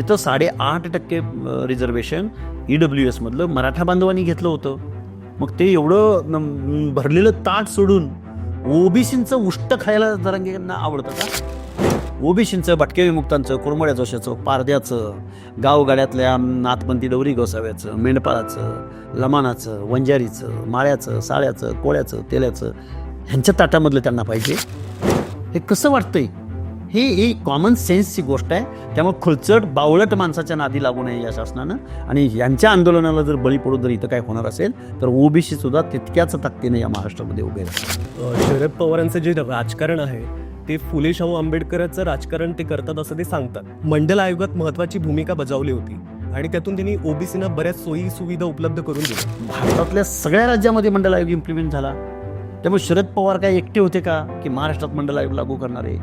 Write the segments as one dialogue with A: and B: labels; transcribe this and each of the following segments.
A: तिथं साडेआठ टक्के रिझर्वेशन ई डब्ल्यू एसमधलं मराठा बांधवांनी घेतलं होतं. मग ते एवढं न- भरलेलं ताट सोडून ओबीसींचं उष्ट खायला जरांगेंना आवडतं का? ओबीसींचं भटके विमुक्तांचं कुरमड्या जोशाचं पारद्याचं गावगाड्यातल्या नाथपंथी डवरी गोसाव्याचं मेंढपाळाचं लमानाचं वंजारीचं माळ्याचं साळ्याचं कोळ्याचं तेल्याचं ह्यांच्या ताटामधलं त्यांना पाहिजे. हे कसं वाटतंय? ही ही कॉमन सेन्सची गोष्ट आहे. त्यामुळे खुलचट बावळट माणसाच्या नादी लागू नये या शासनानं. आणि यांच्या आंदोलनाला जर बळी पडून जर इथं काय होणार असेल तर ओबीसी सुद्धा तितक्याच ताकदीने या महाराष्ट्रामध्ये उभे
B: शरद पवारांचं जे राजकारण आहे ते फुले शाहू आंबेडकरांचं राजकारण ते करतात असं ते सांगतात. मंडल आयोगात महत्वाची भूमिका बजावली होती आणि त्यातून त्यांनी ओबीसीना बऱ्याच सोयी सुविधा उपलब्ध करून दिल्या.
A: भारतातल्या सगळ्या राज्यामध्ये मंडल आयोग इम्प्लिमेंट झाला. त्यामुळे शरद पवार काय एकटे होते का? की महाराष्ट्रात मंडल आयोग लागू करणारे?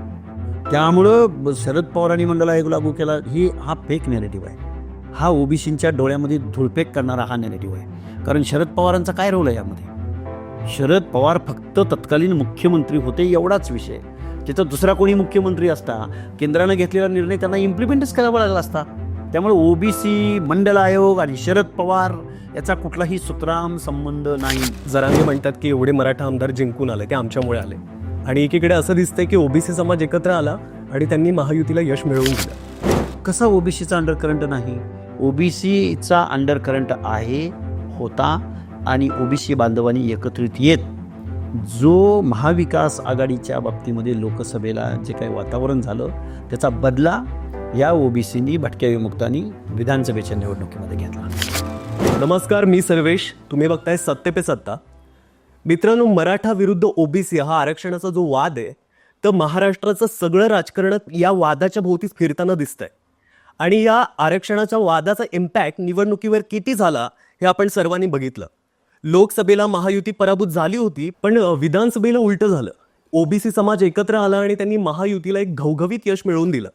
A: त्यामुळं शरद पवारांनी मंडल आयोग लागू केला ही हा फेक नेरेटिव्ह आहे. हा ओबीसींच्या डोळ्यामध्ये धुळपेक करणारा हा नेरेटिव्ह आहे. कारण शरद पवारांचा काय रोल आहे यामध्ये? शरद पवार फक्त तत्कालीन मुख्यमंत्री होते एवढाच विषय. तिथं दुसरा कोणी मुख्यमंत्री असता केंद्रानं घेतलेला निर्णय त्यांना इम्प्लिमेंटच करावा लागला असता. त्यामुळे ओबीसी मंडल आयोग आणि शरद पवार याचा कुठलाही सुतराम संबंध नाही.
B: जरांगे म्हणतात की एवढे मराठा आमदार जिंकून आले ते आमच्यामुळे आले. आणि एकीकडे असं दिसतंय की ओबीसी समाज एकत्र आला आणि त्यांनी महायुतीला यश मिळवून दिलं.
A: कसा ओबीसीचा अंडर करंट नाही? ओबीसीचा अंडर करंट आहे होता आणि ओबीसी बांधवांनी एकत्रित येत. जो महाविकास आघाडीच्या बाबतीमध्ये लोकसभेला जे काही वातावरण झालं त्याचा बदला या ओबीसीनी भटक्या विमुक्तांनी विधानसभेच्या निवडणुकीमध्ये घेतला.
B: नमस्कार मी सर्वेश. तुम्ही बघताय सत्य पे सत्ता. मित्रांनो मराठा विरुद्ध ओबीसी हा आरक्षणाचा जो वाद आहे तर महाराष्ट्राचं सगळं राजकारण या वादाच्या भोवतीच फिरताना दिसतंय. आणि या आरक्षणाच्या वादाचा इम्पॅक्ट निवडणुकीवर किती झाला हे आपण सर्वांनी बघितलं. लोकसभेला महायुती पराभूत झाली होती पण विधानसभेला उलटं झालं. ओबीसी समाज एकत्र आला आणि त्यांनी महायुतीला एक घवघवीत यश मिळवून दिलं.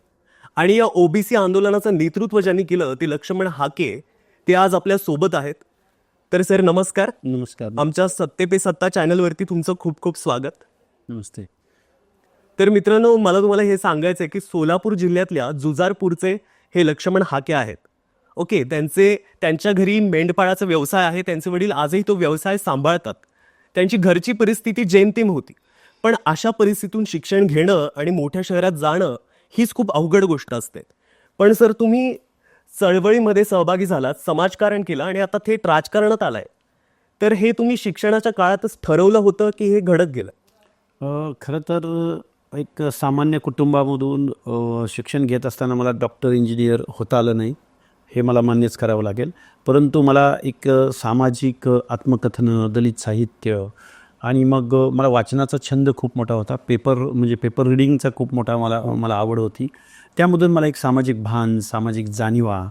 B: आणि या ओबीसी आंदोलनाचं नेतृत्व ज्यांनी केलं ते लक्ष्मण हाके ते आज आपल्यासोबत आहेत. तर सर नमस्कार.
A: नमस्कार.
B: आमच्या सत्ते पे सत्ता चॅनलवरती तुमचं खूप खूप स्वागत.
A: नमस्ते.
B: तर मित्रांनो मला तुम्हाला हे सांगायचं आहे की सोलापूर जिल्ह्यातल्या जुजारपूरचे हे लक्ष्मण हाके आहेत. ओके त्यांचे त्यांच्या घरी मेंढपाळाचा व्यवसाय आहे. त्यांचे वडील आजही तो व्यवसाय सांभाळतात. त्यांची घरची परिस्थिती जेमतेम होती. पण अशा परिस्थितीतून शिक्षण घेणं आणि मोठ्या शहरात जाणं हीच खूप अवघड गोष्ट असते. पण सर तुम्ही चळवळीमध्ये सहभागी झालात समाजकारण केलं आणि आता थेट राजकारणात आलाय. तर हे तुम्ही शिक्षणाच्या काळातच ठरवलं होतं की हे घडत गेलं?
A: खरं तर एक सामान्य कुटुंबामधून शिक्षण घेत असताना मला डॉक्टर इंजिनियर होता आलं नाही हे मला मान्यच करावं लागेल. परंतु मला एक सामाजिक आत्मकथनं दलित साहित्य आणि मग मला वाचनाचा छंद खूप मोठा होता. पेपर म्हणजे पेपर रिडिंगचा खूप मोठा मला मला आवड होती. त्यामधून मला एक सामाजिक भान सामाजिक जाणीवा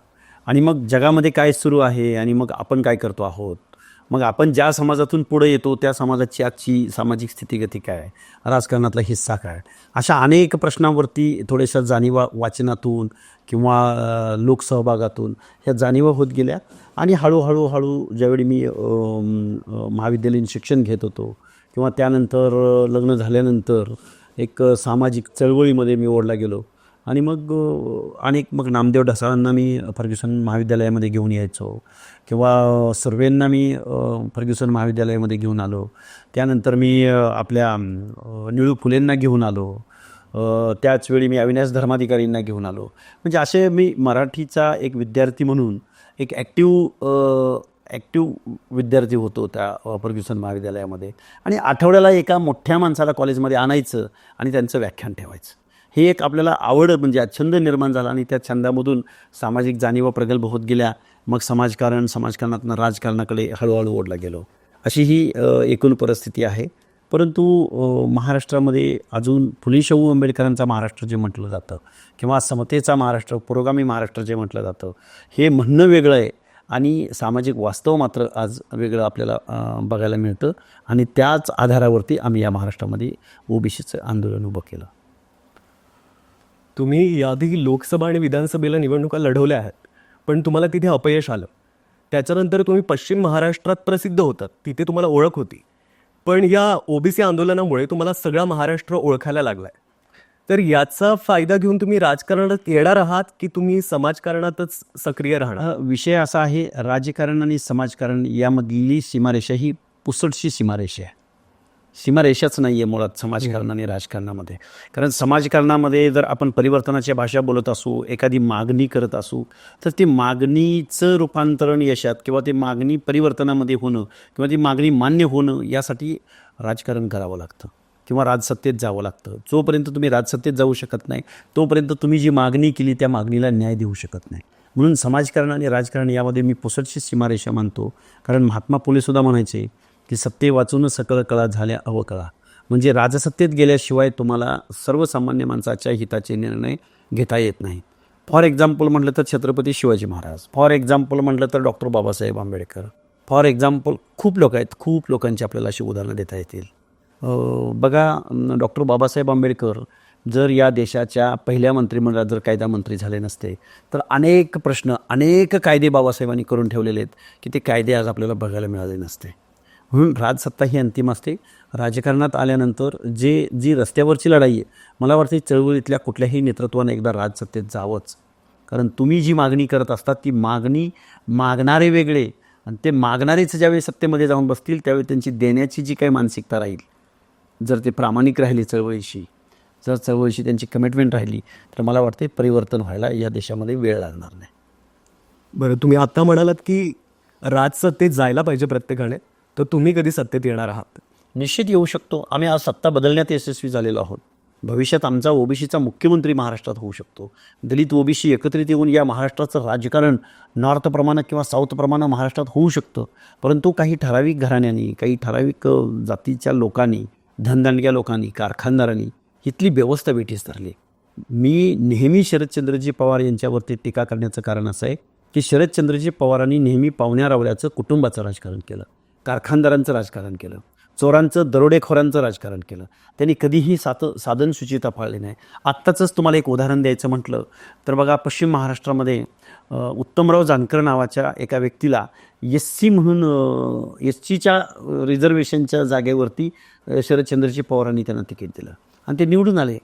A: आणि मग जगामध्ये काय सुरू आहे आणि मग आपण काय करतो आहोत? मग आपण ज्या समाजातून पुढे येतो त्या समाजाची आजची सामाजिक स्थितीगती काय? राजकारणातला हिस्सा काय? अशा अनेक प्रश्नांवरती थोड्याशा जाणीवा वाचनातून किंवा लोकसहभागातून ह्या जाणीवा होत गेल्या आणि हळूहळू हळू ज्यावेळी मी महाविद्यालयीन शिक्षण घेत होतो किंवा त्यानंतर लग्न झाल्यानंतर एक सामाजिक चळवळीमध्ये मी ओढला गेलो. आणि मग अनेक मग नामदेव ढसाळांना मी फर्ग्युसन महाविद्यालयामध्ये घेऊन यायचो. किंवा सर्वेंना मी फर्ग्युसन महाविद्यालयामध्ये घेऊन आलो. त्यानंतर मी आपल्या निळू फुलेंना घेऊन आलो. त्याचवेळी मी अविनाश धर्माधिकारींना घेऊन आलो. म्हणजे असे मी मराठीचा एक विद्यार्थी म्हणून एक ॲक्टिव ॲक्टिव विद्यार्थी होतो त्या फर्ग्युसन महाविद्यालयामध्ये. आणि आठवड्याला एका मोठ्या माणसाला कॉलेजमध्ये आणायचं आणि त्यांचं व्याख्यान ठेवायचं. हे एक आपल्याला आवड म्हणजे छंद निर्माण झाला आणि त्या छंदामधून सामाजिक जाणीवा प्रगल्भ होत गेल्या. मग समाजकारण समाजकारणातून राजकारणाकडे हळूहळू ओढला गेलो. अशी ही एकूण परिस्थिती आहे. परंतु महाराष्ट्रामध्ये अजून फुले शाहू आंबेडकरांचा महाराष्ट्र जे म्हटलं जातं किंवा समतेचा महाराष्ट्र पुरोगामी महाराष्ट्र जे म्हटलं जातं हे म्हणणं वेगळं आहे. आणि सामाजिक वास्तव मात्र आज वेगळं आपल्याला बघायला मिळतं. आणि त्याच आधारावरती आम्ही या महाराष्ट्रामध्ये ओबीसीचं आंदोलन उभं केलं.
B: तुम्ही याआधी लोकसभा आणि विधानसभेला निवडणुका लढवल्या आहेत पण तुम्हाला तिथे अपयश आलं. त्याच्यानंतर तुम्ही पश्चिम महाराष्ट्रात प्रसिद्ध होतात तिथे तुम्हाला ओळख होती. पण या ओबीसी आंदोलनामुळे तुम्हाला सगळा महाराष्ट्र ओळखायला लागलाय. तर याचा फायदा घेऊन तुम्ही राजकारणात येणार आहात की तुम्ही समाजकारणातच सक्रिय राहणार?
A: विषय असा आहे राजकारण आणि समाजकारण यामधली सीमारेषा ही पुसटशी सीमारेषा आहे. सीमारेषाच नाही आहे मुळात समाजकारण आणि राजकारणामध्ये. कारण समाजकारणामध्ये जर आपण परिवर्तनाच्या भाषा बोलत असू एखादी मागणी करत असू तर ती मागणीचं रूपांतरण यशात किंवा ती मागणी परिवर्तनामध्ये होणं किंवा ती मागणी मान्य होणं यासाठी राजकारण करावं लागतं किंवा राजसत्तेत जावं लागतं. जोपर्यंत तुम्ही राजसत्तेत जाऊ शकत नाही तोपर्यंत तुम्ही जी मागणी केली त्या मागणीला न्याय देऊ शकत नाही. म्हणून समाजकारण आणि राजकारण यामध्ये मी पुसटशी सीमारेषा मानतो. कारण महात्मा फुलेसुद्धा म्हणायचे की सत्ते वाचून सकळ कळा झाल्या अवकळा म्हणजे राजसत्तेत गेल्याशिवाय तुम्हाला सर्वसामान्य माणसाच्या हिताचे निर्णय घेता येत नाही फॉर एक्झाम्पल म्हटलं तर छत्रपती शिवाजी महाराज. फॉर एक्झाम्पल म्हटलं तर doctor Babasaheb Ambedkar. For example खूप लोक आहेत खूप लोकांची आपल्याला अशी उदाहरणं देता येतील. बघा डॉक्टर बाबासाहेब आंबेडकर जर या देशाच्या पहिल्या मंत्रिमंडळात जर कायदा मंत्री झाले नसते तर अनेक प्रश्न अनेक कायदे बाबासाहेबांनी करून ठेवलेले आहेत की ते कायदे आज आपल्याला बघायला मिळाले नसते. म्हणून राजसत्ता ही अंतिम असते. राजकारणात आल्यानंतर जे जी रस्त्यावरची लढाई आहे मला वाटते चळवळीतल्या कुठल्याही नेतृत्वाने एकदा राजसत्तेत जावंच. कारण तुम्ही जी मागणी करत असतात ती मागणी मागणारे वेगळे आणि ते मागणारेच ज्यावेळी सत्तेमध्ये जाऊन बसतील त्यावेळी त्यांची देण्याची जी काही मानसिकता राहील. जर ते प्रामाणिक राहिली चळवळीशी जर चळवळीशी त्यांची कमिटमेंट राहिली तर मला वाटते परिवर्तन व्हायला या देशामध्ये वेळ लागणार नाही.
B: बरं तुम्ही आत्ता म्हणालात की राजसत्तेत जायला पाहिजे प्रत्येकाने. तर तुम्ही कधी सत्तेत येणार आहात?
A: निश्चित येऊ शकतो. आम्ही आज सत्ता बदलण्यात यशस्वी झालेलो आहोत. भविष्यात आमचा ओबीसीचा मुख्यमंत्री महाराष्ट्रात होऊ शकतो. दलित ओबीसी एकत्रित येऊन या महाराष्ट्राचं राजकारण नॉर्थप्रमाणे किंवा साऊथप्रमाणे महाराष्ट्रात होऊ शकतं. परंतु काही ठराविक घराण्यांनी काही ठराविक जातीच्या लोकांनी धनदांडग्या लोकांनी कारखानदारांनी इथली व्यवस्था वेठीस धरली. मी नेहमी शरदचंद्रजी पवार यांच्यावरती टीका करण्याचं कारण असं आहे की शरदचंद्रजी पवारांनी नेहमी पाहुण्या रावल्याचं कुटुंबाचं राजकारण केलं. कारखानदारांचं राजकारण केलं. चोरांचं दरोडेखोरांचं राजकारण केलं. त्यांनी कधीही सात साधन सुचिता पाळली नाही. आत्ताचंच तुम्हाला एक उदाहरण द्यायचं म्हटलं तर बघा पश्चिम महाराष्ट्रामध्ये उत्तमराव जानकर नावाच्या एका व्यक्तीला एस सी म्हणून एस सीच्या रिझर्वेशनच्या जागेवरती शरदचंद्रजी पवारांनी त्यांना तिकीट दिलं. आणि ते निवडून आले.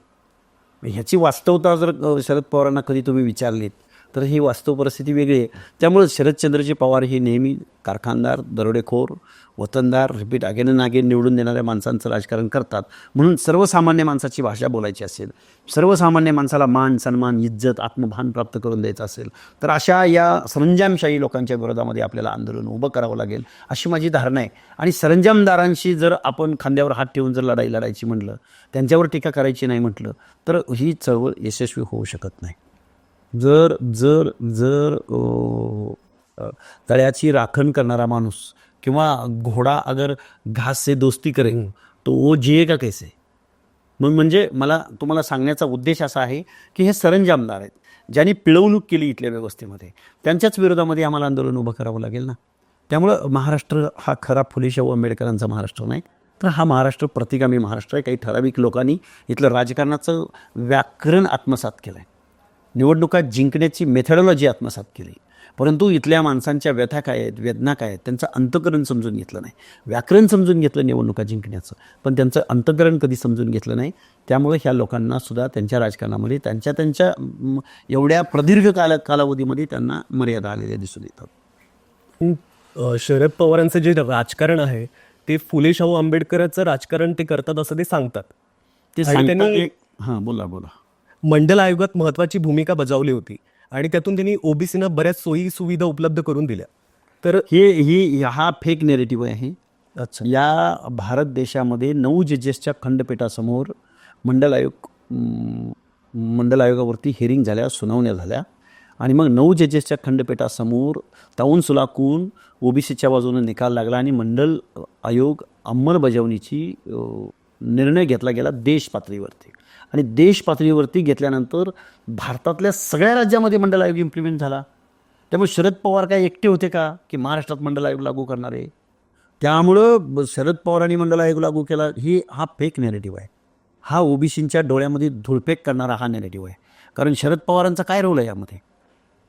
A: ह्याची वास्तवता जर शरद पवारांना कधी तुम्ही विचारलीत तर ही वास्तव परिस्थिती वेगळी आहे. त्यामुळे शरदचंद्रजी पवार हे नेहमी कारखानदार दरोडेखोर वतनदार रिपीट अगेन अँड अगेन निवडून देणाऱ्या माणसांचं राजकारण करतात. म्हणून सर्वसामान्य माणसाची भाषा बोलायची असेल सर्वसामान्य माणसाला मान सन्मान इज्जत आत्मभान प्राप्त करून द्यायचं असेल तर अशा या सरंजामशाही लोकांच्या विरोधामध्ये आपल्याला आंदोलन उभं करावं लागेल अशी माझी धारणा आहे. आणि सरंजामदारांशी जर आपण खांद्यावर हात ठेवून जर लढाई लढायची म्हटलं त्यांच्यावर टीका करायची नाही म्हटलं तर ही चळवळ यशस्वी होऊ शकत नाही. जर जर जर तळ्याची राखण करणारा माणूस किंवा घोडा अगर घास से दोस्ती करे तो वो जिएगा कैसे? मग म्हणजे मला तुम्हाला सांगण्याचा उद्देश असा आहे की हे सरंजामदार आहेत ज्यांनी पिळवणूक केली इथल्या व्यवस्थेमध्ये. त्यांच्याच विरोधामध्ये आम्हाला आंदोलन उभं करावं लागेल ना? त्यामुळं महाराष्ट्र हा खरा फुले शाहू आंबेडकरांचा महाराष्ट्र नाही. तर हा महाराष्ट्र प्रतिगामी महाराष्ट्र आहे. काही ठराविक लोकांनी इथलं राजकारणाचं व्याकरण आत्मसात केलं आहे निवडणुका जिंकण्याची मेथडॉलॉजी आत्मसात केली. परंतु इथल्या माणसांच्या व्यथा काय आहेत वेदना काय आहेत त्यांचं अंतकरण समजून घेतलं नाही. व्याकरण समजून घेतलं निवडणुका जिंकण्याचं. पण त्यांचं अंतकरण कधी समजून घेतलं नाही त्यामुळे ह्या लोकांना सुद्धा त्यांच्या राजकारणामध्ये त्यांच्या त्यांच्या एवढ्या प्रदीर्घ काला कालावधीमध्ये त्यांना मर्यादा आलेल्या दिसून येतात.
B: शरद पवारांचं जे राजकारण आहे ते फुले शाहू आंबेडकरांचं राजकारण ते करतात असं ते सांगतात.
A: ते सांगतात हां बोला बोला.
B: मंडल आयोगात महत्वाची भूमिका बजावली होती आणि त्यातून त्यांनी ओबीसीना बऱ्याच सोयी सुविधा उपलब्ध करून दिल्या. तर
A: हे ही हा फेक नेरेटिव्ह आहे.
B: अच्छा.
A: या भारत देशामध्ये नऊ जजेसच्या खंडपीठासमोर मंडल आयोग मंडल आयोगावरती हिअरिंग झाल्या सुनावण्या झाल्या. आणि मग नऊ जजेसच्या खंडपीठासमोर ताऊन सुलाकून ओबीसीच्या बाजूने निकाल लागला आणि मंडल आयोग अंमलबजावणीची निर्णय घेतला गेला देश पातळीवरती. आणि देश पातळीवरती घेतल्यानंतर भारतातल्या सगळ्या राज्यामध्ये मंडल आयोग इम्प्लिमेंट झाला. त्यामुळे शरद पवार काय एकटे होते का? की महाराष्ट्रात मंडल आयोग लागू करणारे? त्यामुळं ब- शरद पवारांनी मंडल आयोग लागू केला ही हा फेक नेरेटिव्ह आहे. हा ओबीसींच्या डोळ्यामध्ये धुळपेक करणारा हा नेरेटिव्ह आहे. कारण शरद पवारांचा काय रोल आहे यामध्ये?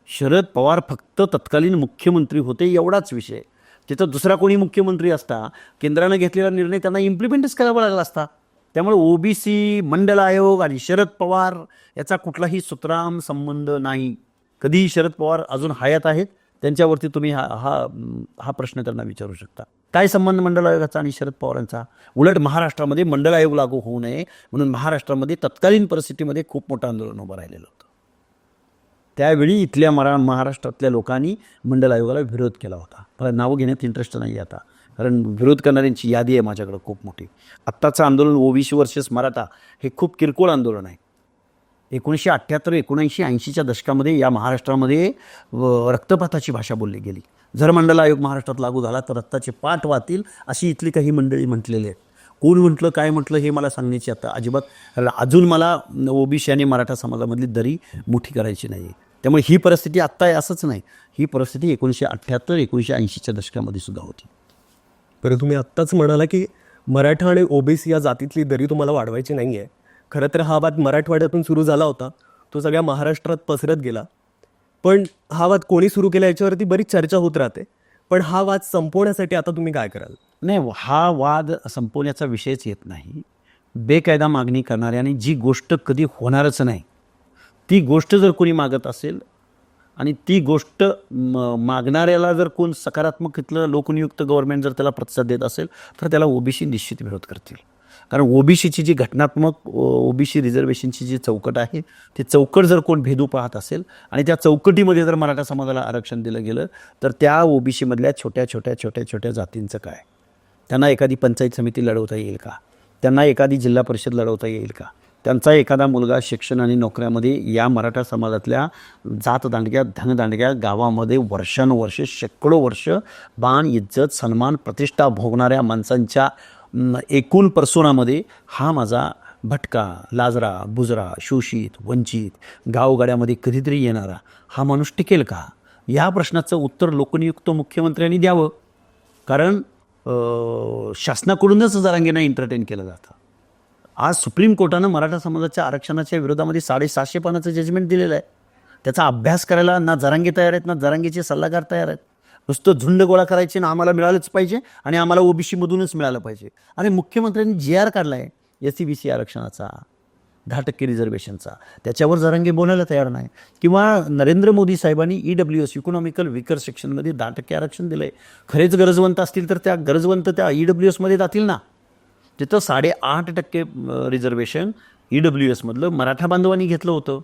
A: शरद पवार फक्त तत्कालीन मुख्यमंत्री होते एवढाच विषय. तिथं दुसरा कोणी मुख्यमंत्री असता केंद्रानं घेतलेला निर्णय त्यांना इम्प्लिमेंटच करावा लागला असता. त्यामुळे ओबीसी मंडल आयोग आणि शरद पवार याचा कुठलाही सुतराम संबंध नाही. कधीही शरद पवार अजून हयात आहेत त्यांच्यावरती तुम्ही हा हा हा प्रश्न त्यांना विचारू शकता. काय संबंध मंडल आयोगाचा आणि शरद पवारांचा? उलट महाराष्ट्रामध्ये मंडल आयोग लागू होऊ नये म्हणून महाराष्ट्रामध्ये तत्कालीन परिस्थितीमध्ये खूप मोठं आंदोलन उभं राहिलेलं होतं. त्यावेळी इथल्या मरा महाराष्ट्रातल्या लोकांनी मंडल आयोगाला विरोध केला होता. मला नावं घेण्यात इंटरेस्ट नाही आता. कारण विरोध करणाऱ्यांची यादी आहे माझ्याकडं खूप मोठी. आत्ताचं आंदोलन ओबीसी वर्सेस मराठा हे खूप किरकोळ आंदोलन आहे. एकोणीसशे अठ्ठ्याहत्तर एकोणऐंशी ऐंशीच्या दशकामध्ये या महाराष्ट्रामध्ये व रक्तपाताची भाषा बोलली गेली. जर मंडल आयोग महाराष्ट्रात लागू झाला तर रक्ताचे पाठ वाहतील अशी इथली काही मंडळी म्हटलेली आहेत. कोण म्हटलं काय म्हटलं हे मला सांगण्याची आता अजिबात अजून मला ओबीसी आणि मराठा समाजामधली दरी मोठी करायची नाही आहे त्यामुळे ही परिस्थिती आत्ता आहे असंच नाही. ही परिस्थिती एकोणीसशे अठ्ठ्याहत्तर एकोणीसशे ऐंशीच्या दशकामध्ये सुद्धा होती.
B: बरं तुम्ही आत्ताच म्हणाला की मराठा आणि ओबीसी या जातीतली दरी तुम्हाला वाढवायची नाही आहे खरं तर हा वाद मराठवाड्यातून सुरू झाला होता. तो सगळ्या महाराष्ट्रात पसरत गेला. पण हा वाद कोणी सुरू केला याच्यावरती बरीच चर्चा होत राहते. पण हा वाद संपवण्यासाठी आता तुम्ही काय कराल?
A: नाही हा वाद संपवण्याचा विषयच येत नाही. बेकायदा मागणी करणाऱ्याने जी गोष्ट कधी होणारच नाही ती गोष्ट जर कोणी मागत असेल आणि ती गोष्ट म मागणाऱ्याला जर कोण सकारात्मक इथलं लोकनियुक्त गव्हर्नमेंट जर त्याला प्रतिसाद देत असेल तर त्याला ओबीसी निश्चित विरोध करतील. कारण ओबीसीची जी घटनात्मक ओबीसी रिझर्वेशनची जी चौकट आहे ती चौकट जर कोण भेदू पाहत असेल आणि त्या चौकटीमध्ये जर मराठा समाजाला आरक्षण दिलं गेलं तर त्या ओबीसीमधल्या छोट्या छोट्या छोट्या छोट्या जातींचं काय? त्यांना एखादी पंचायत समिती लढवता येईल का? त्यांना एखादी जिल्हा परिषद लढवता येईल का? त्यांचा एखादा मुलगा शिक्षण आणि नोकऱ्यामध्ये या मराठा समाजातल्या जात दांडग्या धनदांडग्या गावामध्ये वर्षानुवर्षे शेकडो वर्ष बाण इज्जत सन्मान प्रतिष्ठा भोगणाऱ्या माणसांच्या एकूण परसोनामध्ये हा माझा भटका लाजरा बुजरा शोषित वंचित गावगाड्यामध्ये कधीतरी येणारा हा माणूस टिकेल का? या प्रश्नाचं उत्तर लोकनियुक्त मुख्यमंत्र्यांनी द्यावं. कारण शासनाकडूनच जरांगेना एंटरटेन केलं जातं. आज सुप्रीम कोर्टानं मराठा समाजाच्या आरक्षणाच्या विरोधामध्ये साडेसातशे पानाचं जजमेंट दिलेलं आहे. त्याचा अभ्यास करायला ना जरांगे तयार आहेत ना जरांगेचे सल्लागार तयार आहेत. नुसतं झुंड गोळा करायचे ना आम्हाला मिळालंच पाहिजे आणि आम्हाला ओबीसीमधूनच मिळालं पाहिजे. आणि मुख्यमंत्र्यांनी जी आर काढला आहे एस सी बी सी आरक्षणाचा दहा टक्के रिझर्वेशनचा त्याच्यावर जरांगे बोलायला तयार नाही. किंवा नरेंद्र मोदी साहेबांनी E W S economical weaker सेक्शनमध्ये दहा टक्के आरक्षण दिलं आहे खरेच गरजवंत असतील तर त्या गरजवंत त्या ई डब्ल्यू एसमध्ये जातील ना. तिथं साडेआठ टक्के रिझर्वेशन ई डब्ल्यू एसमधलं मराठा बांधवांनी घेतलं होतं.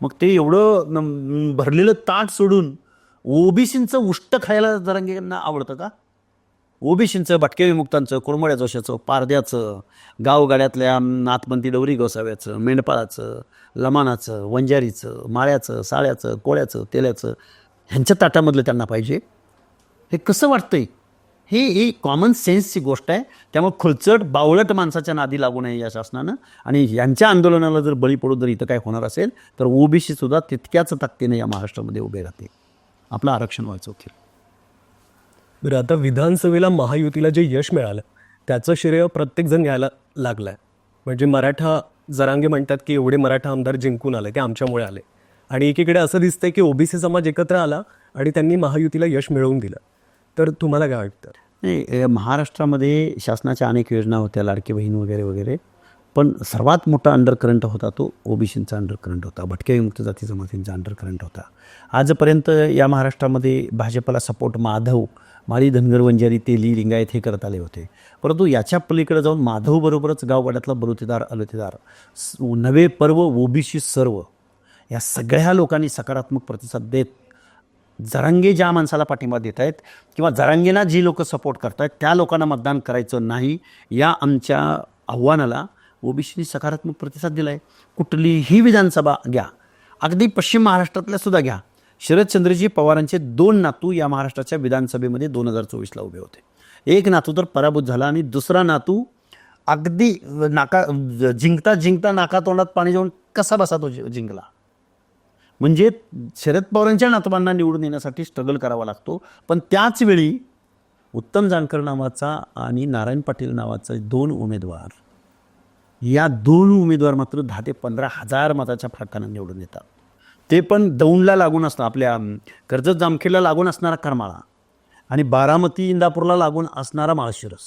A: मग ते एवढं न- भरलेलं ताट सोडून ओबीसींचं उष्ट खायला जरांगेंना आवडतं का? ओबीसींचं भटके विमुक्तांचं कुरमड्या जोशाचं पारद्याचं गावगाड्यातल्या नाथपंथी डवरी गोसाव्याचं मेंढपाळाचं लमानाचं वंजारीचं माळ्याचं साळ्याचं कोळ्याचं तेल्याचं ह्यांच्या ताटामधलं त्यांना पाहिजे. हे कसं वाटतंय? ही ही कॉमन सेन्सची गोष्ट आहे. त्यामुळे खुलचट बावळट माणसाच्या नादी लागू नये या शासनानं. आणि यांच्या आंदोलनाला जर बळी पडून जर इथं काय होणार असेल तर ओबीसी सुद्धा तितक्याच ताकदीने या महाराष्ट्रामध्ये उभे राहते आपलं आरक्षण व्हायचं होतील
B: बरं आता विधानसभेला महायुतीला जे यश मिळालं त्याचं श्रेय प्रत्येकजण घ्यायला लागलाय. म्हणजे मराठा जरांगे म्हणतात की एवढे मराठा आमदार जिंकून आले ते आमच्यामुळे आले. आणि एकीकडे असं दिसतंय की ओबीसी समाज एकत्र आला आणि त्यांनी महायुतीला यश मिळवून दिलं. तर तुम्हाला काय वाटतं?
A: नाही महाराष्ट्रामध्ये शासनाच्या अनेक योजना होत्या लाडकी बहीण वगैरे वगैरे. पण सर्वात मोठा अंडरकरंट होता तो ओबीसींचा अंडरकरंट होता. भटक्या विमुक्त जाती जमातींचा अंडरकरंट होता. आजपर्यंत या महाराष्ट्रामध्ये भाजपला सपोर्ट माधव माळी धनगर वंजारी तेली लिंगायत हे करत आले होते. परंतु याच्या पलीकडे जाऊन माधवबरोबरच गाववाड्यातला बलुतेदार अलुतेदार नवे पर्व ओबीसी सर्व या सगळ्या लोकांनी सकारात्मक प्रतिसाद देत जरांगे ज्या माणसाला पाठिंबा देत आहेत किंवा जरांगेना जी लोक सपोर्ट करत आहेत त्या लोकांना मतदान करायचं नाही या आमच्या आव्हानाला ओबीसीनी सकारात्मक प्रतिसाद दिला आहे कुठलीही विधानसभा घ्या. अगदी पश्चिम महाराष्ट्रातल्या सुद्धा घ्या. शरदचंद्रजी पवारांचे दोन नातू या महाराष्ट्राच्या विधानसभेमध्ये दोन हजार चोवीसला उभे होते. एक नातू तर पराभूत झाला आणि दुसरा नातू अगदी नाका जिंकता जिंकता नाका तोंडात पाणी जाऊन कसा बसा तो जिंकला. म्हणजे शरद पवारांच्या नातवांना निवडून येण्यासाठी स्ट्रगल करावा लागतो. पण त्याचवेळी उत्तम जानकर नावाचा आणि नारायण पाटील नावाचा दोन उमेदवार या दोन उमेदवार मात्र दहा ते पंधरा हजार मताच्या फरकानं निवडून येतात. ते पण दौंडला लागून असतं आपल्या कर्जत जामखेडला लागून असणारा करमाळा आणि बारामती इंदापूरला लागून असणारा माळशिरस.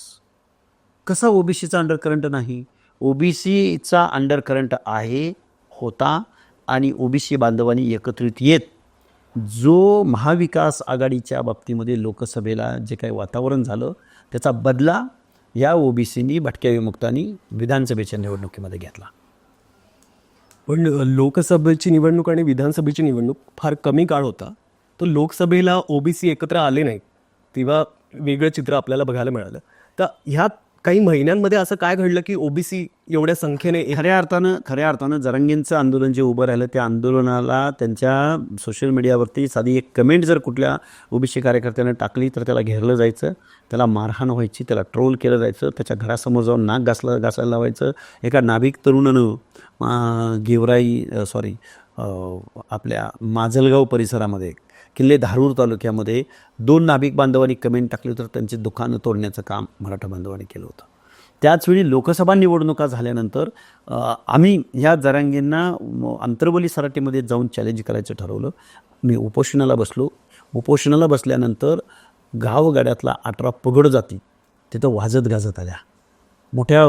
A: कसा ओबीसीचा अंडरकरंट नाही? ओबीसीचा अंडर करंट आहे होता आणि ओबीसी बांधवांनी एकत्रित येत जो महाविकास आघाडीच्या बाबतीमध्ये लोकसभेला जे काही वातावरण झालं त्याचा बदला या ओबीसीनी भटक्या विमुक्तांनी विधानसभेच्या निवडणुकीमध्ये घेतला.
B: पण लोकसभेची निवडणूक आणि विधानसभेची निवडणूक फार कमी काळ होता. तर लोकसभेला ओबीसी एकत्र आले नाहीत तेव्हा वेगळं चित्र आपल्याला बघायला मिळालं. तर ह्या काही महिन्यांमध्ये असं काय घडलं की ओबीसी एवढ्या संख्येने
A: खऱ्या अर्थानं खऱ्या अर्थानं जरंगींचं आंदोलन जे उभं राहिलं त्या आंदोलनाला त्यांच्या सोशल मीडियावरती साधी एक कमेंट जर कुठल्या ओबीसी कार्यकर्त्यानं टाकली तर त्याला घेरलं जायचं त्याला मारहाण व्हायची त्याला ट्रोल केलं जायचं त्याच्या घरासमोर जाऊन नाक घासलं घासायला लावायचं. एका नाभिक तरुणानं गेवराई सॉरी आपल्या माजलगाव परिसरामध्ये किल्ले धारूर तालुक्यामध्ये दोन नाभिक बांधवांनी कमेंट टाकली तर त्यांची दुकानं तोडण्याचं काम मराठा बांधवांनी केलं होतं. त्याचवेळी लोकसभा निवडणुका झाल्यानंतर आम्ही ह्या जरांगींना म, अंतर्बली सराटीमध्ये जाऊन चॅलेंज करायचं ठरवलं. मी उपोषणाला बसलो. उपोषणाला बसल्यानंतर गावगाड्यातला अठरा पगड जाती तिथं वाजत गाजत आल्या. मोठ्या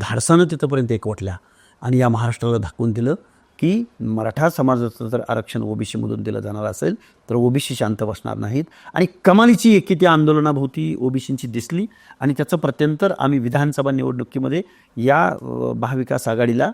A: धाडसानं तिथंपर्यंत एकवटल्या आणि या महाराष्ट्राला धाकून दिलं. की मराठा समाजाचं जर आरक्षण ओबीसीमधून दिलं जाणार असेल तर ओबीसी शांत बसणार नाहीत. आणि कमालीची एकी त्या आंदोलनाभोवती ओबीसींची दिसली आणि त्याचं प्रत्यंतर आम्ही विधानसभा निवडणुकीमध्ये या महाविकास आघाडीला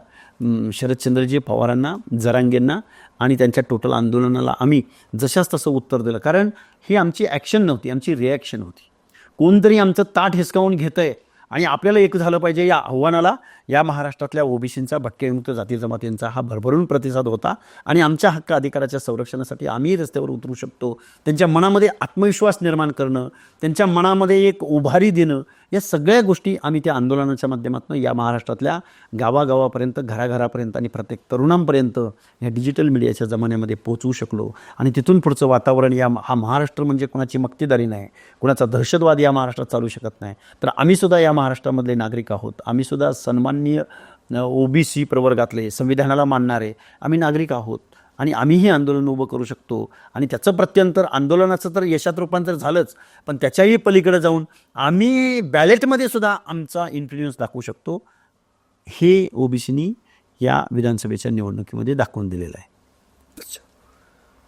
A: शरदचंद्रजी पवारांना जरांगेंना आणि त्यांच्या टोटल आंदोलनाला आम्ही जशाच तसं उत्तर दिलं. कारण ही आमची ॲक्शन नव्हती आमची रिॲक्शन होती. कोणतरी आमचं ताट हिसकावून घेतं आहे आणि आपल्याला एक झालं पाहिजे या आव्हानाला या महाराष्ट्रातल्या ओबीसींचा भटकेमुक्त जाती जमातींचा हा भरभरून प्रतिसाद होता आणि आमच्या हक्क अधिकाराच्या संरक्षणासाठी आम्ही रस्त्यावर उतरू शकतो. त्यांच्या मनामध्ये आत्मविश्वास निर्माण करणं त्यांच्या मनामध्ये एक उभारी देणं या सगळ्या गोष्टी आम्ही त्या आंदोलनाच्या माध्यमातून या महाराष्ट्रातल्या गावागावापर्यंत घराघरापर्यंत आणि प्रत्येक तरुणांपर्यंत या डिजिटल मीडियाच्या जमान्यामध्ये पोहोचवू शकलो. आणि तिथून पुढचं वातावरण या हा महाराष्ट्र म्हणजे कोणाची मक्तेदारी नाही. कुणाचा दहशतवाद या महाराष्ट्रात चालू शकत नाही. तर आम्हीसुद्धा या महाराष्ट्रामधले नागरिक आहोत. आम्हीसुद्धा सन्मान सन्माननीय ओबीसी प्रवर्गातले संविधानाला मानणारे आम्ही नागरिक आहोत आणि आम्हीही आंदोलन उभं करू शकतो. आणि त्याचं प्रत्यंतर आंदोलनाचं तर यशात रूपांतर झालंच. पण त्याच्याही पलीकडे जाऊन आम्ही बॅलेटमध्ये सुद्धा आमचा इन्फ्लुएन्स दाखवू शकतो. हे ओबीसीनी या विधानसभेच्या निवडणुकीमध्ये दाखवून दिलेलं आहे.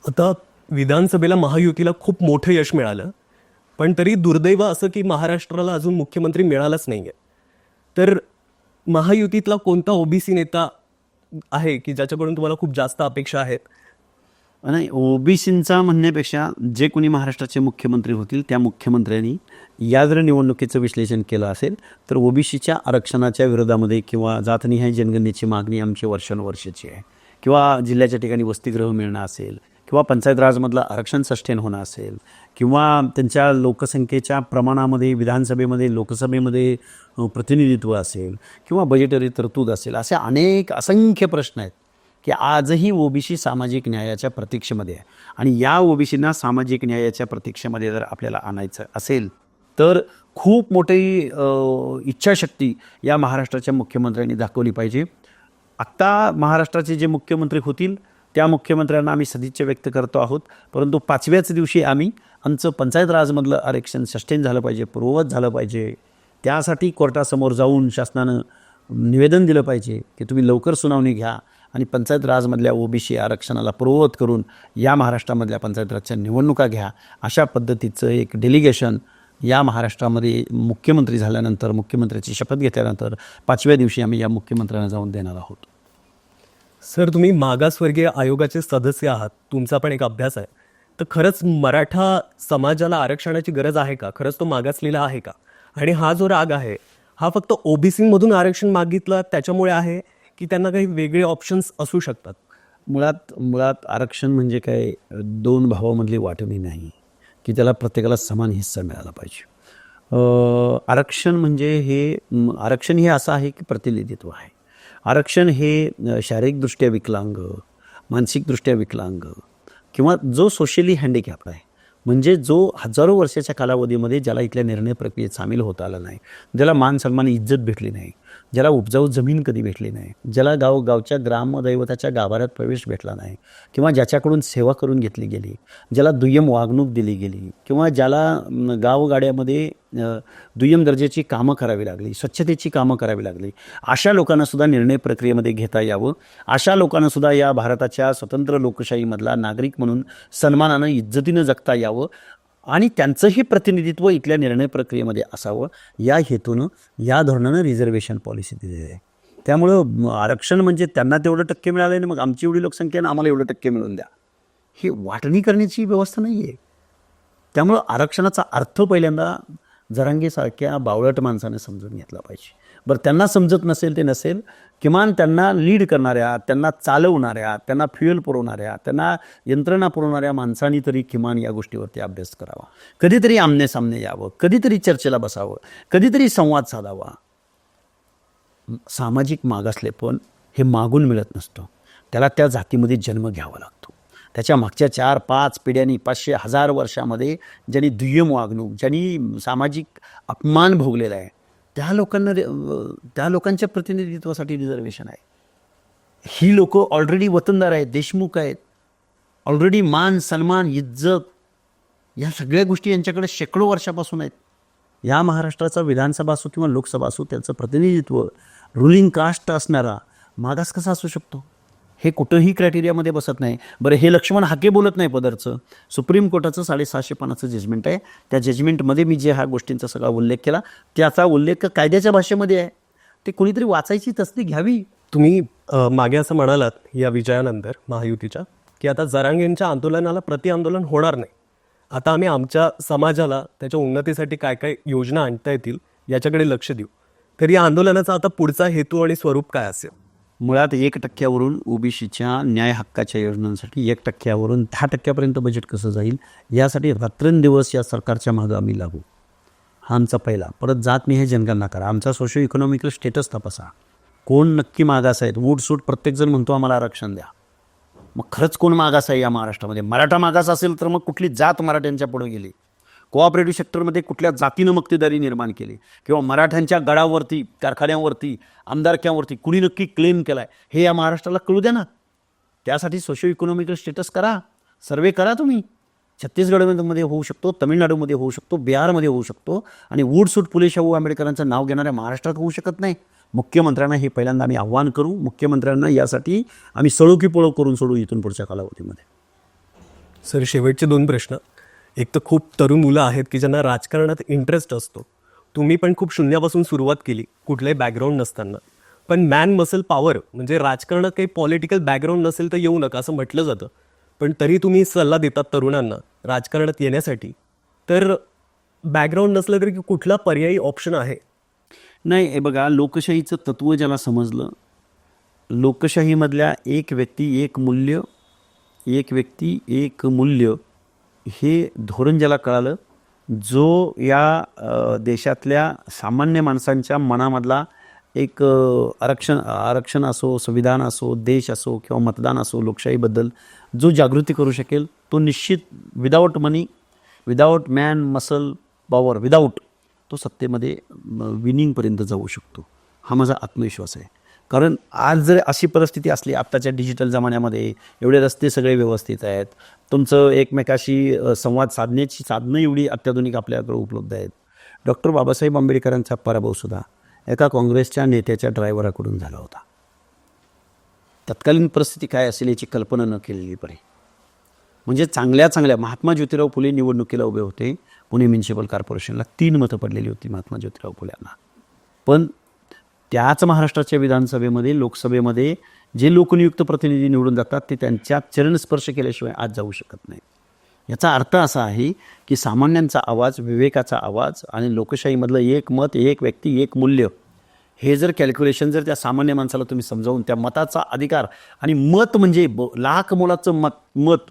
B: आता विधानसभेला महायुतीला खूप मोठं यश मिळालं. पण तरी दुर्दैव असं की महाराष्ट्राला अजून मुख्यमंत्री मिळालाच नाहीये. तर महायुतीतला कोणता ओबीसी नेता आहे की ज्याच्याकडून तुम्हाला खूप जास्त अपेक्षा आहेत?
A: नाही ओबीसींचा म्हणण्यापेक्षा जे कोणी महाराष्ट्राचे मुख्यमंत्री होतील त्या मुख्यमंत्र्यांनी या जर निवडणुकीचं विश्लेषण केलं असेल तर ओबीसीच्या आरक्षणाच्या विरोधामध्ये किंवा जातनिहाय जनगणनेची मागणी आमची वर्षानुवर्षाची आहे. किंवा जिल्ह्याच्या ठिकाणी वसतिगृह मिळणं असेल किंवा पंचायत राजमधलं आरक्षण सस्टेन होणं असेल किंवा त्यांच्या लोकसंख्येच्या प्रमाणामध्ये विधानसभेमध्ये लोकसभेमध्ये प्रतिनिधित्व असेल किंवा बजेटरी तरतूद असेल असे अनेक असंख्य प्रश्न आहेत की आजही ओबीसी सामाजिक न्यायाच्या प्रतीक्षेमध्ये आहे. आणि या ओबीसींना सामाजिक न्यायाच्या प्रतीक्षेमध्ये जर आपल्याला आणायचं असेल तर खूप मोठी इच्छाशक्ती या महाराष्ट्राच्या मुख्यमंत्र्यांनी दाखवली पाहिजे. आत्ता महाराष्ट्राचे जे मुख्यमंत्री होतील त्या मुख्यमंत्र्यांना आम्ही सदिच्छा व्यक्त करतो आहोत. परंतु पाचव्याच दिवशी आम्ही आमचं पंचायत राजमधलं आरक्षण सस्टेन झालं पाहिजे पूर्ववत झालं पाहिजे. त्यासाठी कोर्टासमोर जाऊन शासनानं निवेदन दिलं पाहिजे की तुम्ही लवकर सुनावणी घ्या आणि पंचायत राजमधल्या ओबीसी आरक्षणाला पूर्ववत करून या महाराष्ट्रामधल्या पंचायत राजच्या निवडणुका घ्या. अशा पद्धतीचं एक डेलिगेशन या महाराष्ट्रामध्ये मुख्यमंत्री झाल्यानंतर मुख्यमंत्र्याची शपथ घेतल्यानंतर पाचव्या दिवशी आम्ही या मुख्यमंत्र्यांना जाऊन देणार आहोत.
B: सर तुम्ही मागासवर्गीय आयोगाचे सदस्य आहात. तुमचा पण एक अभ्यास आहे. तर खरंच मराठा समाजाला आरक्षणाची गरज आहे का? खरंच तो मागासलेला आहे का? आणि हा जो राग आहे हा फक्त ओबीसीमधून आरक्षण मागितलं त्याच्यामुळे आहे की त्यांना काही वेगळे ऑप्शन्स असू शकतात?
A: मुळात मुळात आरक्षण म्हणजे काय? दोन भावामधली वाटणी नाही की त्याला प्रत्येकाला समान हिस्सा मिळाला पाहिजे. आरक्षण म्हणजे हे आरक्षण हे असं आहे की प्रतिनिधित्व आहे. आरक्षण हे शारीरिकदृष्ट्या विकलांग मानसिकदृष्ट्या विकलांग किंवा जो सोशली हँडिकॅप आहे. म्हणजे जो हजारो वर्षाच्या कालावधीमध्ये ज्याला इथल्या निर्णय प्रक्रियेत सामील होता आला नाही ज्याला मान सन्मान इज्जत भेटली नाही ज्याला उपजाऊ जमीन कधी भेटली नाही ज्याला गाव गावच्या ग्रामदैवताच्या गाभाऱ्यात प्रवेश भेटला नाही किंवा ज्याच्याकडून सेवा करून घेतली गेली ज्याला दुय्यम वागणूक दिली गेली किंवा ज्याला गावगाड्यामध्ये दुय्यम दर्जाची कामं करावी लागली स्वच्छतेची कामं करावी लागली अशा लोकांनासुद्धा निर्णय प्रक्रियेमध्ये घेता यावं. अशा लोकांनासुद्धा या भारताच्या स्वतंत्र लोकशाहीमधला नागरिक म्हणून सन्मानानं इज्जतीनं जगता यावं. आणि त्यांचंही प्रतिनिधित्व इथल्या निर्णय प्रक्रियेमध्ये असावं. या हेतूनं या धोरणानं रिझर्वेशन पॉलिसी दिलेली आहे. त्यामुळं आरक्षण म्हणजे त्यांना तेवढं टक्के मिळाले ना मग आमची एवढी लोकसंख्या आम्हाला एवढं टक्के मिळून द्या. ही वाटणी करण्याची व्यवस्था नाही आहे त्यामुळं आरक्षणाचा अर्थ पहिल्यांदा जरांगेसारख्या बावळट माणसाने समजून घेतला पाहिजे. बरं त्यांना समजत नसेल ते नसेल किमान त्यांना लीड करणाऱ्या त्यांना चालवणाऱ्या त्यांना फ्युएल पुरवणाऱ्या त्यांना यंत्रणा पुरवणाऱ्या माणसांनी तरी किमान या गोष्टीवरती अभ्यास करावा. कधीतरी आमने सामने यावं कधीतरी चर्चेला बसावं कधीतरी संवाद साधावा. सामाजिक मागासलेपण हे मागून मिळत नसतं. त्याला त्या जातीमध्ये जन्म घ्यावा लागतो. त्याच्या मागच्या चार पाच पिढ्यांनी पाचशे हजार वर्षामध्ये ज्यांनी दुय्यम वागणूक ज्यांनी सामाजिक अपमान भोगलेला आहे त्या लोकांना रे- त्या लोकांच्या प्रतिनिधित्वासाठी रिझर्वेशन आहे. ही लोक ऑलरेडी वतनदार आहेत देशमुख आहेत. ऑलरेडी मान सन्मान इज्जत या सगळ्या गोष्टी यांच्याकडे शेकडो वर्षापासून आहेत. या महाराष्ट्राचा विधानसभा असो किंवा लोकसभा असो त्यांचं प्रतिनिधित्व रुलिंग कास्ट असणारा मागास कसा असू शकतो. हे कुठंही क्रायटेरियामध्ये बसत नाही. बरं हे लक्ष्मण हाके बोलत नाही पदरचं. सुप्रीम कोर्टाचं साडेसहाशे पानाचं जजमेंट आहे. त्या जजमेंटमध्ये मी जे ह्या गोष्टींचा सगळा उल्लेख केला त्याचा उल्लेख कायद्याच्या भाषेमध्ये आहे. ते कोणीतरी वाचायची तसदी घ्यावी.
B: तुम्ही मागे असं म्हणालात या विजयानंतर महायुतीच्या की आता जरांगेंच्या आंदोलनाला प्रति आंदोलन होणार नाही. आता आम्ही आमच्या समाजाला त्याच्या उन्नतीसाठी काय काय योजना आणता येतील याच्याकडे लक्ष देऊ. तर या आंदोलनाचा आता पुढचा हेतू आणि स्वरूप काय असेल?
A: मुळात एक टक्क्यावरून ओबीसीच्या न्याय हक्काच्या योजनांसाठी एक टक्क्यावरून दहा टक्क्यापर्यंत बजेट कसं जाईल यासाठी रात्रंदिवस या सरकारच्या मागं आम्ही लागू. हा आमचा पहिला. परत जात मी हे जनगणना करा. आमचा सोशो इकॉनॉमिकल स्टेटस तपासा. कोण नक्की मागास आहेत वूट सूट प्रत्येकजण म्हणतो आम्हाला आरक्षण द्या. मग खरंच कोण मागास आहे या महाराष्ट्रामध्ये? मराठा मागास असेल तर मग कुठली जात मराठ्यांच्या पुढे गेली? कोऑपरेटिव्ह सेक्टरमध्ये कुठल्या जातीनं मक्तेदारी निर्माण केली? किंवा मराठ्यांच्या गडावरती कारखान्यांवरती आमदारक्यांवरती कुणी नक्की क्लेम केला आहे हे या महाराष्ट्राला कळू द्या ना. त्यासाठी सोशो इकॉनॉमिकल स्टेटस करा. सर्वे करा तुम्ही. छत्तीसगडमध्ये होऊ शकतो तमिळनाडूमध्ये होऊ शकतो बिहारमध्ये होऊ शकतो आणि वूडसूट फुले शाहू आंबेडकरांचं नाव घेणाऱ्या महाराष्ट्रात होऊ शकत नाही. मुख्यमंत्र्यांना हे पहिल्यांदा आम्ही आव्हान करू. मुख्यमंत्र्यांना यासाठी आम्ही सळो की पळो करून सोडू इथून पुढच्या कालावधीमध्ये.
B: सर शेवटचे दोन प्रश्न. एक तर खूप तरुण मुलं आहेत की ज्यांना राजकारणात इंटरेस्ट असतो. तुम्ही पण खूप शून्यापासून सुरुवात केली कुठलंही बॅकग्राऊंड नसताना. पण मॅन मसल पॉवर म्हणजे राजकारणात काही पॉलिटिकल बॅकग्राऊंड नसेल तर येऊ नका असं म्हटलं जातं. पण तरी तुम्ही सल्ला देतात तरुणांना राजकारणात येण्यासाठी. तर बॅकग्राऊंड नसलं तरी कुठला पर्यायी ऑप्शन आहे?
A: नाही हे बघा लोकशाहीचं तत्त्व ज्याला समजलं लोकशाहीमधल्या एक व्यक्ती एक मूल्य एक व्यक्ती एक मूल्य हे धोरण ज्याला कळालं जो या देशातल्या सामान्य माणसांच्या मनामधला एक आरक्षण आरक्षण असो संविधान असो देश असो किंवा मतदान असो लोकशाहीबद्दल जो जागृती करू शकेल तो निश्चित without money without man muscle power without तो सत्तेमध्ये विनिंगपर्यंत जाऊ शकतो. हा माझा आत्मविश्वास आहे. कारण आज जर अशी परिस्थिती असली आत्ताच्या डिजिटल जमान्यामध्ये एवढे रस्ते सगळे व्यवस्थित आहेत. तुमचं एकमेकाशी संवाद साधण्याची साधनं एवढी अत्याधुनिक आपल्याकडे उपलब्ध आहेत. डॉक्टर बाबासाहेब आंबेडकरांचा पराभवसुद्धा एका काँग्रेसच्या नेत्याच्या ड्रायव्हराकडून झाला होता. तत्कालीन परिस्थिती काय असेल याची कल्पना न केलेली बरी म्हणजे चांगल्या चांगल्या महात्मा ज्योतिराव फुले निवडणुकीला उभे होते. पुणे म्युन्सिपल कॉर्पोरेशनला तीन मतं पडलेली होती महात्मा ज्योतिराव फुल्यांना पण त्याच महाराष्ट्राच्या विधानसभेमध्ये लोकसभेमध्ये जे लोकनियुक्त प्रतिनिधी निवडून जातात ते त्यांच्या चरणस्पर्श केल्याशिवाय आज जाऊ शकत नाही याचा अर्थ असा आहे की सामान्यांचा आवाज विवेकाचा आवाज आणि लोकशाहीमधलं एक मत एक व्यक्ती एक मूल्य हे जर कॅल्क्युलेशन जर त्या सामान्य माणसाला तुम्ही समजावून त्या मताचा अधिकार आणि मत म्हणजे ब लाख मोलाचं मत मत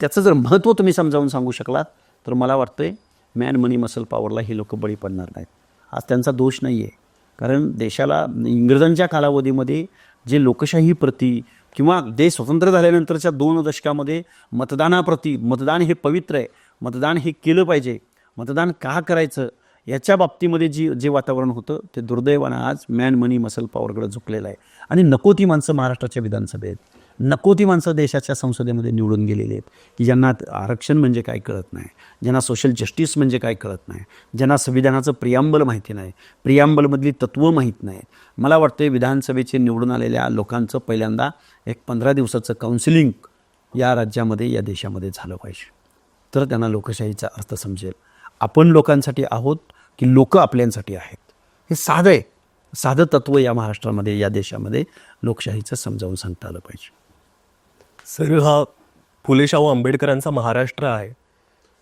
A: त्याचं जर महत्त्व तुम्ही समजावून सांगू शकलात तर मला वाटतंय मॅन मनी मसल पॉवरला ही लोक बळी पडणार नाहीत. आज त्यांचा दोष नाही आहे कारण देशाला इंग्रजांच्या कालावधीमध्ये जे लोकशाही प्रती किंवा देश स्वतंत्र झाल्यानंतरच्या दोन दशकामध्ये मतदानाप्रती मतदान हे पवित्र आहे मतदान हे केलं पाहिजे मतदान का करायचं याच्या बाबतीमध्ये जी जे वातावरण होतं ते दुर्दैवानं आज मॅन मनी मसल पॉवरकडे झुकलेलं आहे. आणि नको ती माणसं महाराष्ट्राच्या विधानसभेत. नको ती माणसं देशाच्या संसदेमध्ये निवडून गेलेली आहेत की ज्यांना आरक्षण म्हणजे काय कळत नाही ज्यांना सोशल जस्टिस म्हणजे काय कळत नाही ज्यांना संविधानाचं प्रियांबल माहिती नाही प्रियांबलमधली तत्त्वं माहीत नाही मला वाटतं विधानसभेचे निवडून आलेल्या लोकांचं पहिल्यांदा एक पंधरा दिवसाचं काउन्सिलिंग या राज्यामध्ये या देशामध्ये झालं पाहिजे. तर त्यांना लोकशाहीचा अर्थ समजेल. आपण लोकांसाठी आहोत की लोक आपल्यांसाठी आहेत? हे साधं आहे. साधं तत्त्व या महाराष्ट्रामध्ये या देशामध्ये लोकशाहीचं समजावून सांगता आलं पाहिजे.
B: सर हा फुले शाहू आंबेडकरांचा महाराष्ट्र आहे.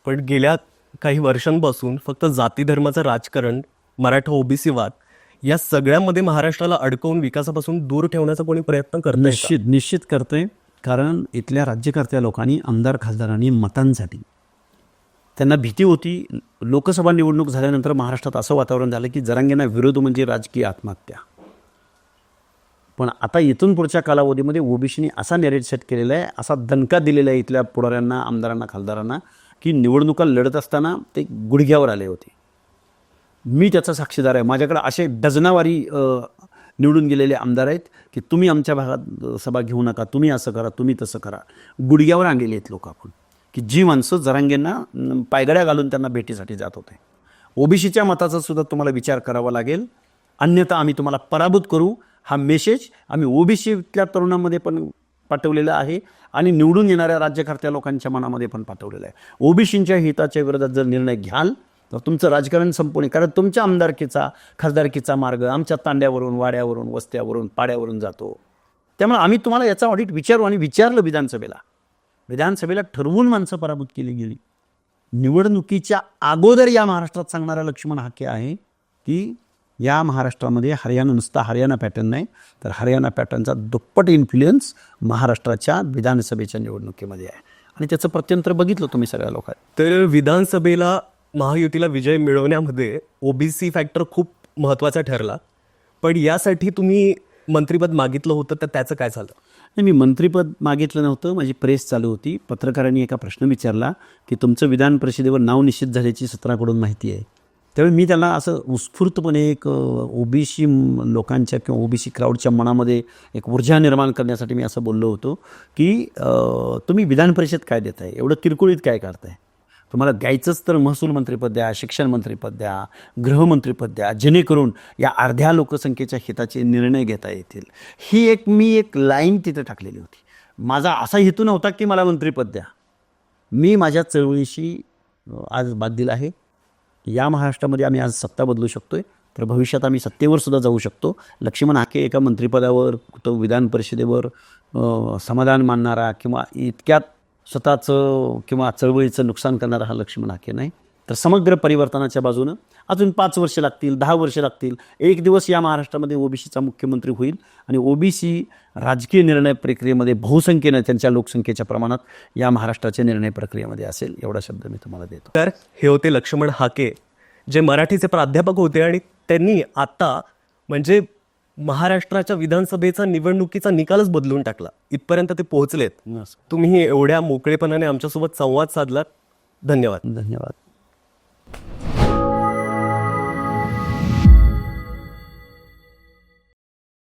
B: पण गेल्या काही वर्षांपासून फक्त जाती धर्माचं राजकारण मराठा ओबीसीवाद या सगळ्यामध्ये महाराष्ट्राला अडकवून विकासापासून दूर ठेवण्याचा कोणी प्रयत्न करत
A: निश्चित निश्चित करतोय. कारण इथल्या राज्यकर्त्या लोकांनी आमदार खासदारांनी मतांसाठी त्यांना भीती होती. लोकसभा निवडणूक झाल्यानंतर महाराष्ट्रात असं वातावरण झालं की जरांगेंना विरोध म्हणजे राजकीय आत्महत्या. पण आता इथून पुढच्या कालावधीमध्ये ओबीसीने असा नेरेट सेट केलेला आहे असा दणका दिलेला आहे इथल्या पुढाऱ्यांना आमदारांना खासदारांना की निवडणुका लढत असताना ते गुडघ्यावर आले होते. मी त्याचा साक्षीदार आहे. माझ्याकडे असे डझनावारी निवडून गेलेले आमदार आहेत की तुम्ही आमच्या भागात सभा घेऊ नका तुम्ही असं करा तुम्ही तसं करा. गुडघ्यावर आणलेले आहेत लोक आपण की जी माणसं जरांगेंना पायगड्या घालून त्यांना भेटीसाठी जात होते. ओबीसीच्या मताचा सुद्धा तुम्हाला विचार करावा लागेल. अन्यथा आम्ही तुम्हाला पराभूत करू. हा मेसेज आम्ही ओबीसीतल्या तरुणांमध्ये पण पाठवलेला आहे आणि निवडून येणाऱ्या राज्यकर्त्या लोकांच्या मनामध्ये पण पाठवलेलं आहे. ओबीसींच्या हिताच्या विरोधात जर निर्णय घ्याल तर तुमचं राजकारण संपूर्ण कारण तुमच्या आमदारकीचा खासदारकीचा मार्ग आमच्या तांड्यावरून वाड्यावरून वस्त्यावरून पाड्यावरून जातो. त्यामुळे आम्ही तुम्हाला याचा ऑडिट विचारू आणि विचारलं विधानसभेला. विधानसभेला ठरवून माणसं पराभूत केली गेली. निवडणुकीच्या अगोदर या महाराष्ट्रात सांगणारा लक्ष्मण हाके आहे की या महाराष्ट्रामध्ये हरियाणा नुसता हरियाणा पॅटर्न नाही तर हरियाणा पॅटर्नचा दुप्पट इन्फ्लुएन्स महाराष्ट्राच्या विधानसभेच्या निवडणुकीमध्ये आहे. आणि त्याचं प्रत्यंतर बघितलं तुम्ही सगळ्या लोकांनी.
B: तर विधानसभेला महायुतीला विजय मिळवण्यामध्ये ओबीसी फॅक्टर खूप महत्त्वाचा ठरला. पण यासाठी तुम्ही मंत्रिपद मागितलं होतं तर त्याचं काय झालं?
A: नाही मी मंत्रिपद मागितलं नव्हतं. माझी प्रेस चालू होती. पत्रकारांनी एका प्रश्न विचारला की तुमचं विधान परिषदेवर नाव निश्चित झाल्याची सत्राकडून माहिती आहे. त्यावेळी मी त्यांना असं उत्स्फूर्तपणे एक ओबीसी लोकांच्या किंवा ओबीसी क्राऊडच्या मनामध्ये एक ऊर्जा निर्माण करण्यासाठी मी असं बोललो होतो की तुम्ही विधान परिषद काय देताय? एवढं किरकोळीत काय करताय? तुम्हाला द्यायचंच तर महसूल मंत्रिपद द्या शिक्षण मंत्रिपद द्या गृहमंत्रिपद द्या जेणेकरून या अर्ध्या लोकसंख्येच्या हिताचे निर्णय घेता येतील. ही एक मी एक लाईन तिथे टाकलेली होती. माझा असा हेतू नव्हता की मला मंत्रिपद द्या. मी माझ्या चळवळीशी आज बाद दिला आहे. या महाराष्ट्रामध्ये आम्ही आज सत्ता बदलू शकतो आहे तर भविष्यात आम्ही सत्तेवर सुद्धा जाऊ शकतो. लक्ष्मण हाके एका मंत्रिपदावर तो विधान परिषदेवर समाधान मानणारा किंवा इतक्यात स्वतःचं किंवा चळवळीचं नुकसान करणारा हा लक्ष्मण हाके नाही. तर समग्र परिवर्तनाच्या बाजूनं अजून पाच वर्ष लागतील दहा वर्ष लागतील. एक दिवस या महाराष्ट्रामध्ये ओबीसीचा मुख्यमंत्री होईल आणि ओबीसी राजकीय निर्णय प्रक्रियेमध्ये बहुसंख्येनं त्यांच्या लोकसंख्येच्या प्रमाणात या महाराष्ट्राच्या निर्णय प्रक्रियेमध्ये असेल. एवढा शब्द मी तुम्हाला देतो.
B: तर हे होते लक्ष्मण हाके जे मराठीचे प्राध्यापक होते आणि त्यांनी आता म्हणजे महाराष्ट्राच्या विधानसभेचा निवडणुकीचा निकालच बदलून टाकला. इथपर्यंत ते पोहोचलेत. तुम्ही एवढ्या मोकळेपणाने आमच्यासोबत संवाद साधलात. धन्यवाद.
A: धन्यवाद.